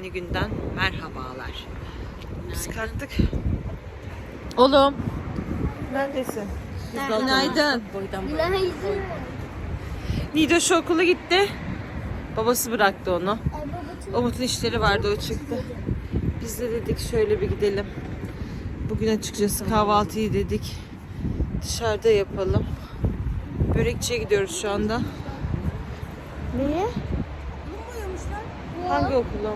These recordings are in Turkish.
yeni günden merhabalar. Biz kalktık. Oğlum. Neredesin? Günaydın. Günaydın. Nido şu okula gitti. Babası bıraktı onu. Umut'un işleri vardı o çıktı. Biz de dedik şöyle bir gidelim. Bugün açıkçası kahvaltıyı dedik. Dışarıda yapalım. Börekçiye gidiyoruz şu anda. Niye? Hangi okula?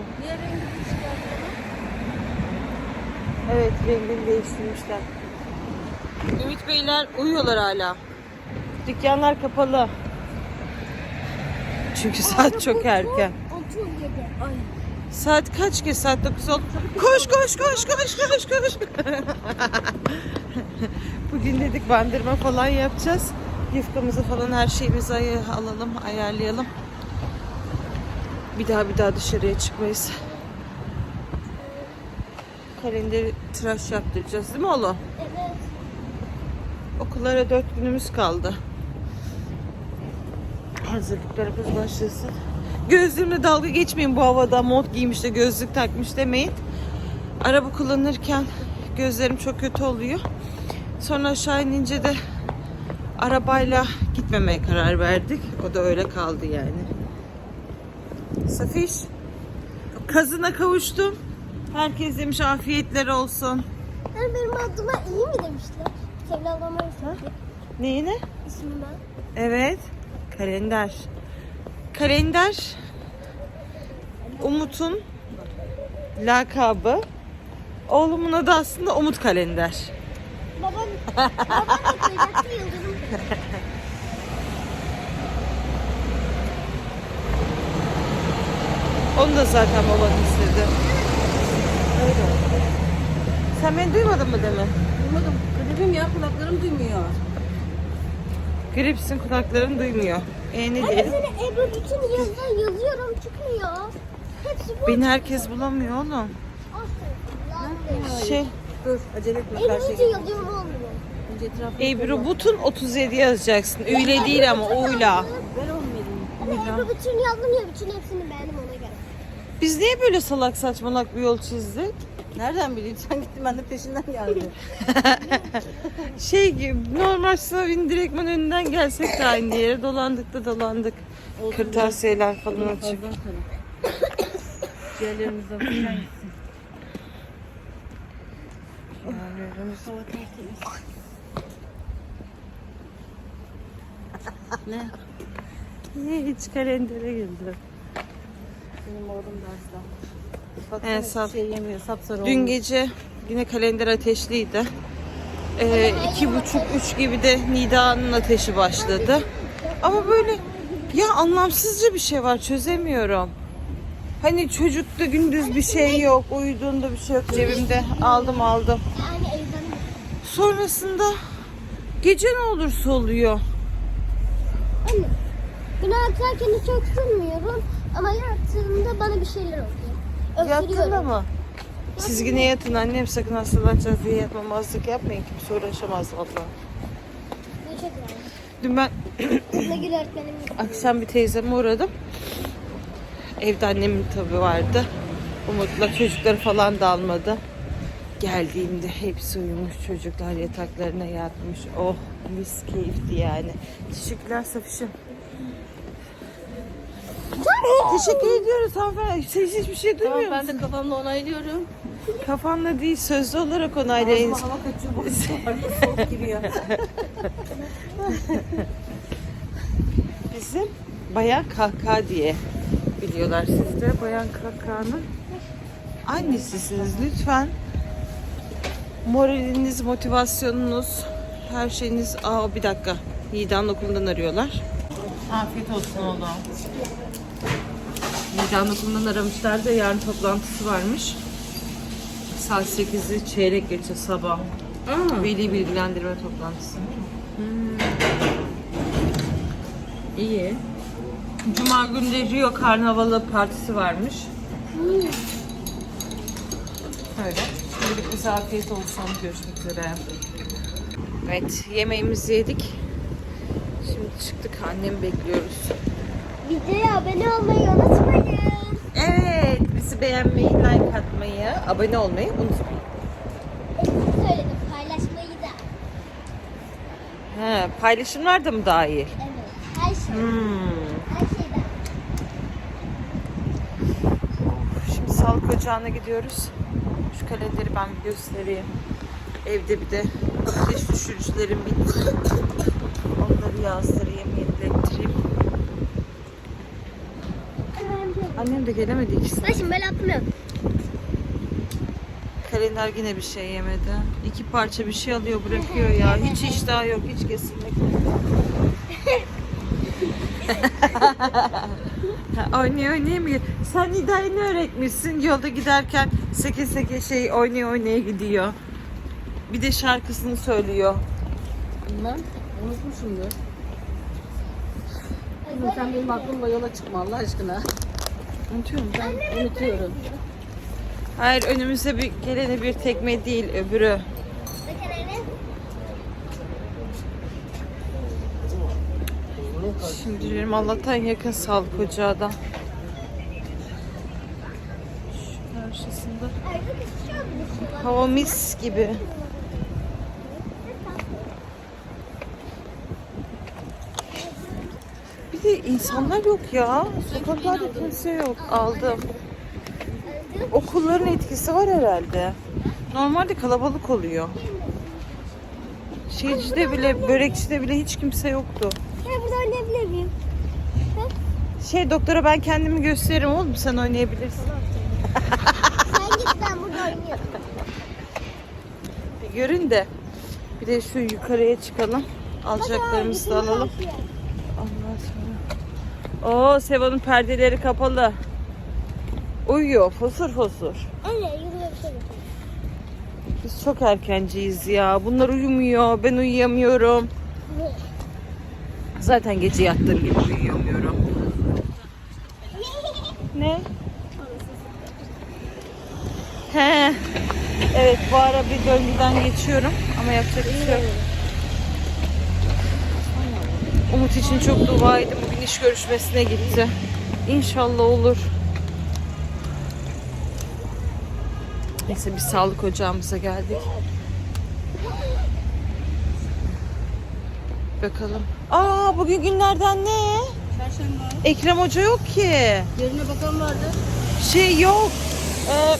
Evet rengini değiştirmişler. Ümit Beyler uyuyorlar hala. Dükkanlar kapalı. Çünkü saat çok erken. 37. Ay. Saat kaç ki? Saat 9 oldu. Koş koş koş koş koş koş. Bugün dedik bandırma falan yapacağız. Yufkamızı falan her şeyimizi ay- alalım, ayarlayalım. Bir daha bir daha dışarıya çıkmayız. Kalenderi tıraş yaptıracağız değil mi oğlum? Evet. Okullara dört günümüz kaldı. Hazırlıklarımız başlasın. Gözlüğümle dalga geçmeyin bu havada mont giymiş de gözlük takmış demeyin. Araba kullanırken gözlerim çok kötü oluyor. Sonra aşağı inince de arabayla gitmemeye karar verdik. O da öyle kaldı yani. Safiş, kazına kavuştum. Herkes demiş afiyetler olsun. Yani benim adıma iyi mi demişler? Sevgili ablama. Neyine? İsmime. Evet. Kalender. Kalender Umut'un lakabı. Oğlumun adı aslında Umut Kalender. Babam, babam da yıldırım. Onu da zaten baban istedi. Öyle oldu. Sen beni duymadın mı deme? Duymadım. Gripim ya kulaklarım duymuyor. Gripsin kulakların duymuyor. E ne Hep diyelim? seni Ebru bütün yazıda yazıyorum çıkmıyor. Hepsi bu. Beni herkes bulamıyor oğlum. Şey, Dur acele etme karşıya Ebru'cu gel. yazıyorum olmuyor. Önce etrafını Ebru Butun 37 yazacaksın. Öyle değil ama oyla. Ben. Ama Ebru bütün yazdım ya bütün hepsini göre. Biz niye böyle salak saçmalak bir yol çizdik? Nereden bileyim sen gittin ben de peşinden geldim. Şey gibi normal sınavın direktmen önünden gelsek de aynı yere dolandık da dolandık. Kırtasiyeler falan açık. Ciğerlerimizden falan gitsin. Ne? Niye hiç kalendere girdi? Benim oğlum da. Evet, Baksana sap. hiçbir şey yemiyor. Sapsarı Dün olmuş. gece yine kalender ateşliydi. Ee, iki buçuk, üç gibi de Nida'nın ateşi başladı. Ama böyle ya anlamsızca bir şey var çözemiyorum. Hani çocukta gündüz bir şey yok, uyuduğunda bir şey yok cebimde. Aldım aldım. Sonrasında gece ne olursa oluyor. Anne, günah atarken hiç öksürmüyorum ama yattığımda bana bir şeyler oluyor. Yattın Öksürüyorum. mı? Çizgine yatın annem sakın hastalanacağız diye yatmamazlık yapmayın kimse uğraşamaz valla. Bu çok var. Dün ben Nagül öğretmenim akşam bir teyzeme uğradım. Evde annemin tabi vardı. Umut'la çocukları falan da almadı. Geldiğimde hepsi uyumuş çocuklar yataklarına yatmış. Oh mis keyifti yani. Teşekkürler Safiş'im. Teşekkür ediyoruz hanımefendi. Siz hiçbir şey Tamam duymuyor ben musunuz? de kafamla onaylıyorum. Kafanla değil sözlü olarak onaylayın. Ağzıma hava kaçıyor. Bu soğuk giriyor. Bizim Bayan Kahkaha diye biliyorlar sizde. Bayan Kahkaha'nın annesisiniz. Lütfen moraliniz, motivasyonunuz, her şeyiniz... Aa bir dakika. Nida'nın okulundan arıyorlar. Afiyet olsun oğlum. Nida'nın okulundan aramışlar da yarın toplantısı varmış. Saat 8'i çeyrek geçe sabah. Aa, Veli bilgilendirme toplantısı. iyi. Cuma günü de Rio Karnavalı partisi varmış. Öyle. Şimdilik bize afiyet olsun. Görüşmek üzere. Evet, yemeğimizi yedik. Şimdi çıktık. Annemi bekliyoruz. Videoya abone olmayı unutmayın. Evet, bizi beğenmeyi, like atmayı, abone olmayı unutmayın. Eksik söyledim paylaşmayı da. He, paylaşımlar da mı dahil? Evet. Her şey. Hmm. Her şeyden. Şimdi sağlık ocağına gidiyoruz. Şu kalenderi ben bir göstereyim. Evde bir de ateş düşürücülerim bitti. Onları yazdırayım, yenilettireyim. Annem de gelemedi ikisi. Ben şimdi böyle atmıyorum. Kalender yine bir şey yemedi. İki parça bir şey alıyor bırakıyor ya. Hiç iştahı yok, hiç kesinlikle. Ha, Oynaya oynaya mı? Sen Nida'ya ne öğretmişsin? Yolda giderken seke seke şey oynaya oynaya gidiyor. Bir de şarkısını söylüyor. Bilmem. Unutmuşumdur. Sen benim aklımda yola çıkma Allah aşkına. Unutuyorum ben. Unutuyorum. Hayır önümüze bir gelene bir tekme değil öbürü. Şimdi diyorum Allah'tan yakın sağlık ocağı da. Şu karşısında. Hava mis gibi. De insanlar yok ya. Sokaklarda kimse yok. Aldım. Okulların etkisi var herhalde. Normalde kalabalık oluyor. Şeycide bile, börekçide bile hiç kimse yoktu. Ben burada oynayabilir miyim? Şey doktora ben kendimi gösteririm oğlum sen oynayabilirsin. Sen git ben burada oynuyorum. Bir görün de bir de şu yukarıya çıkalım. Alacaklarımızı da alalım. Oo Seva'nın perdeleri kapalı. Uyuyor fosur fosur. Anne yok. Biz çok erkenciyiz ya. Bunlar uyumuyor. Ben uyuyamıyorum. Zaten gece yattığım gibi uyuyamıyorum. Ne? He. Evet bu ara bir döngüden geçiyorum ama yapacak bir şey yok. Umut için çok dua edin. İş görüşmesine gitti. İnşallah olur. Neyse biz sağlık ocağımıza geldik. Bakalım. Aa bugün günlerden ne? Çarşamba. Ekrem Hoca yok ki. Yerine bakan vardı. Şey yok. Ee,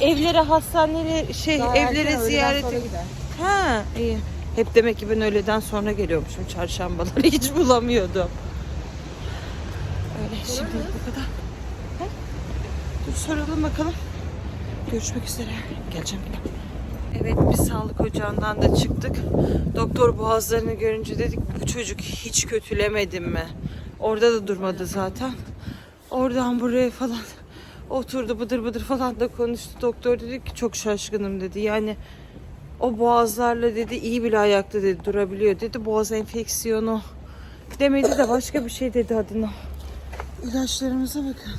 evlere, hastaneleri, şey Daha erken, evlere öğleden ziyaret. sonra gider. Ha iyi. Hep demek ki ben öğleden sonra geliyormuşum çarşambaları hiç bulamıyordum. Öyle şimdi bu kadar. Dur soralım bakalım. Görüşmek üzere. Geleceğim yine. Evet biz sağlık ocağından da çıktık. Doktor boğazlarını görünce dedik bu çocuk hiç kötülemedi mi? Orada da durmadı zaten. Oradan buraya falan oturdu bıdır bıdır falan da konuştu. Doktor dedi ki çok şaşkınım dedi. Yani o boğazlarla dedi iyi bile ayakta dedi durabiliyor dedi. Boğaz enfeksiyonu demedi de başka bir şey dedi adına. İlaçlarımıza bakın.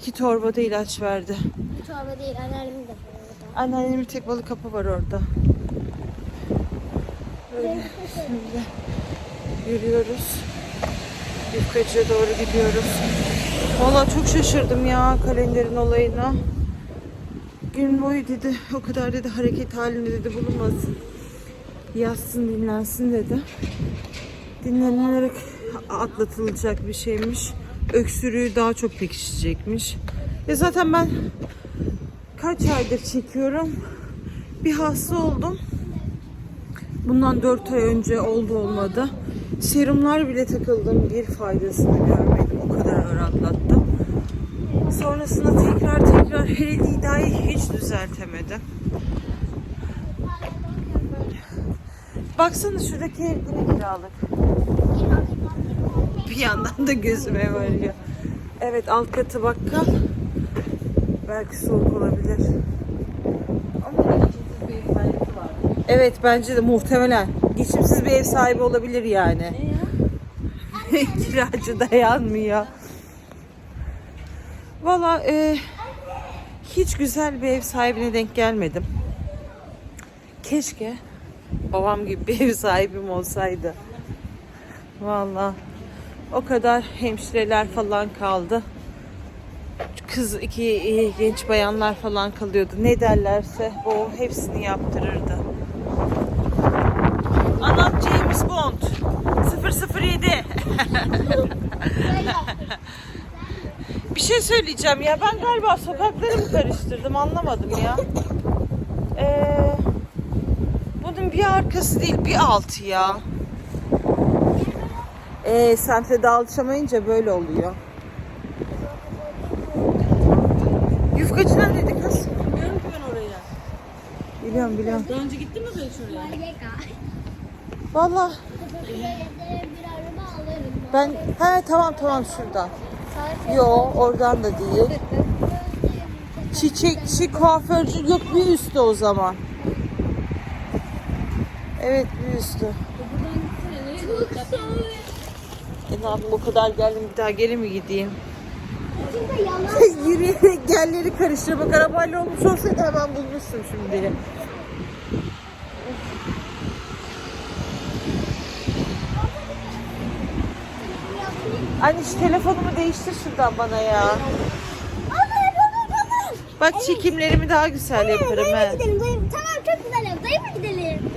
İki torbada ilaç verdi. Bu çorba değil anneannemin de burada. Anneannemin tek balık kapı var orada. Böyle şimdi yürüyoruz. Yufkacıya doğru gidiyoruz. Valla çok şaşırdım ya kalenderin olayına. Gün boyu dedi o kadar dedi hareket halinde dedi bulunmasın. Yatsın dinlensin dedi. Dinlenerek atlatılacak bir şeymiş. Öksürüğü daha çok pekişecekmiş. E zaten ben kaç aydır çekiyorum. Bir hasta oldum. Bundan 4 ay önce oldu olmadı. Serumlar bile takıldım. Bir faydasını görmedim. O kadar ağır atlattım. Sonrasında tekrar tekrar hele Dida'yı hiç düzeltemedim. Baksana şuradaki ev yine kiralık. Bir yandan da gözüme varıyor. Evet alt katı bakkal. Belki soğuk olabilir. Evet bence de muhtemelen. Geçimsiz bir ev sahibi olabilir yani. Kiracı dayanmıyor. Valla e, hiç güzel bir ev sahibine denk gelmedim. Keşke babam gibi bir ev sahibim olsaydı. Valla o kadar hemşireler falan kaldı. kız iki e, genç bayanlar falan kalıyordu. Ne derlerse o hepsini yaptırırdı. Anam James Bond 007 Bir şey söyleyeceğim ya ben galiba sokakları mı karıştırdım anlamadım ya. Ee, bunun bir arkası değil bir altı ya. Ee, sentrede alışamayınca böyle oluyor. Yufkacı neredeydi kız? Bilmiyorum ki ben oraya. Biliyorum biliyorum. Daha önce gittin mi ben şuraya? Valla bir araba alırım. ben he tamam tamam şuradan. Yo oradan da değil. Çiçekçi kuaförcü yok bir üstü o zaman. Evet bir üstü. E ne yapayım o kadar geldim bir daha geri mi gideyim? Yürüyerek yerleri karıştır. Bak arabayla olmuş olsaydı hemen bulmuşsun şimdi. Anne şu telefonumu değiştir şuradan bana ya. Bak çekimlerimi daha güzel yaparım he. Gidelim dayım. Tamam çok güzel yap. Dayıma gidelim.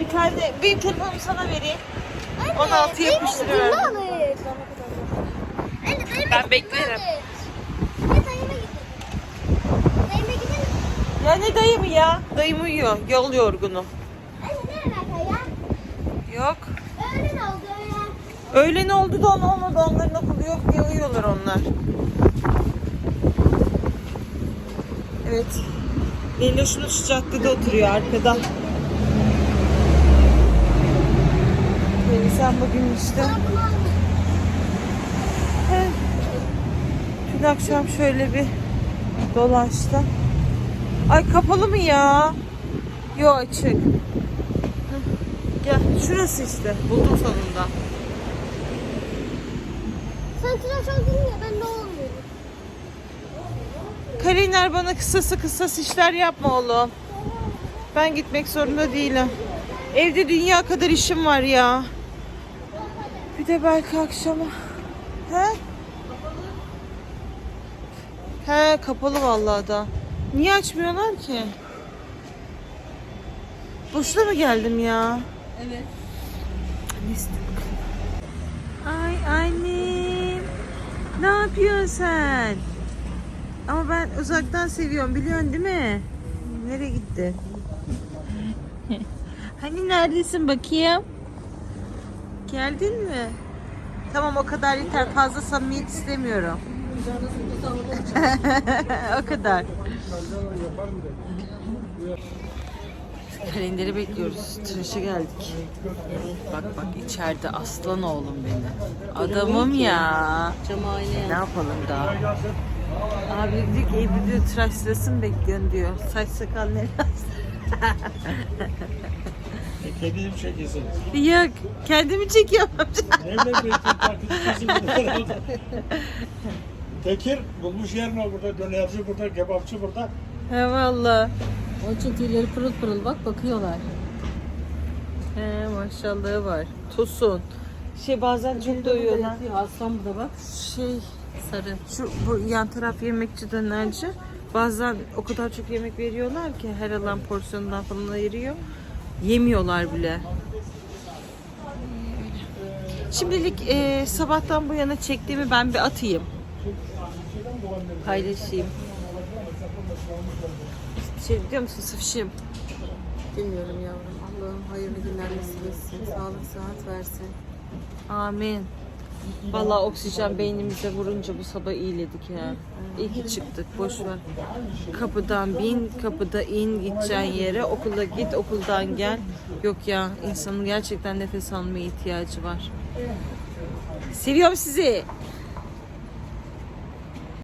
Bir tane benim telefonumu sana vereyim. Anne, 16 dayıma yapıştırıyorum. gidelim, ne olur. Anne dayıma Ben gidelim, beklerim. ne olur. Anne dayıma gidelim. Dayıma gidelim. Ya ne dayımı ya? Dayım uyuyor. Yol yorgunu. Anne ne alaka ya? Yok. Öğlen oldu da onu olmadı. Onların okulu yok diye uyuyorlar onlar. Evet. Leyla şunu şu caddede oturuyor arkada. Ee, sen bugün işte he, dün akşam şöyle bir dolaştı. Ay kapalı mı ya? Yo açık. Gel şurası işte. Buldum sonunda. Sen tıraş oldun ya ben de olmuyorum. Kaliner bana kısası kısas işler yapma oğlum. Ben gitmek zorunda değilim. Evde dünya kadar işim var ya. Bir de belki akşama. He? He kapalı vallahi da. Niye açmıyorlar ki? Boşuna mı geldim ya? Evet. Ay annem. Ne yapıyorsun sen? Ama ben uzaktan seviyorum biliyorsun değil mi? Nereye gitti? hani neredesin bakayım? Geldin mi? Tamam o kadar yeter. Fazla samimiyet istemiyorum. o kadar. Kalenderi bekliyoruz. Tıraşa geldik. Bak bak içeride aslan oğlum benim. Adamım ya. Ne yapalım daha? Abi diyor ki Ebru diyor tıraş sırasını bekliyorsun diyor. Saç sakal ne lazım? Kendini mi çekiyorsun? Yok kendimi çekiyorum. Bekliyor burada. Tekir bulmuş yerini burada, dönerci burada, kebapçı burada. He valla. Onun için tüyleri pırıl pırıl bak bakıyorlar. He maşallahı var. Tosun. Şey bazen çok doyuyorlar. Aslan bu da bak. Şey Sarı. şu bu yan taraf yemekçi dönerci. Bazen o kadar çok yemek veriyorlar ki her alan porsiyonundan falan ayırıyor. Yemiyorlar bile. Şimdilik e, sabahtan bu yana çektiğimi ben bir atayım. Paylaşayım. Şey diyor musun Sıfışım? Bilmiyorum yavrum. Allah'ım hayırlı günler nasip etsin. Sağlık sıhhat versin. Amin. Vallahi oksijen beynimize vurunca bu sabah iyiledik ya. İyi ki çıktık. Boş ver. Kapıdan bin, kapıda in, gideceğin yere. Okula git, okuldan gel. Yok ya, insanın gerçekten nefes almaya ihtiyacı var. Seviyorum sizi.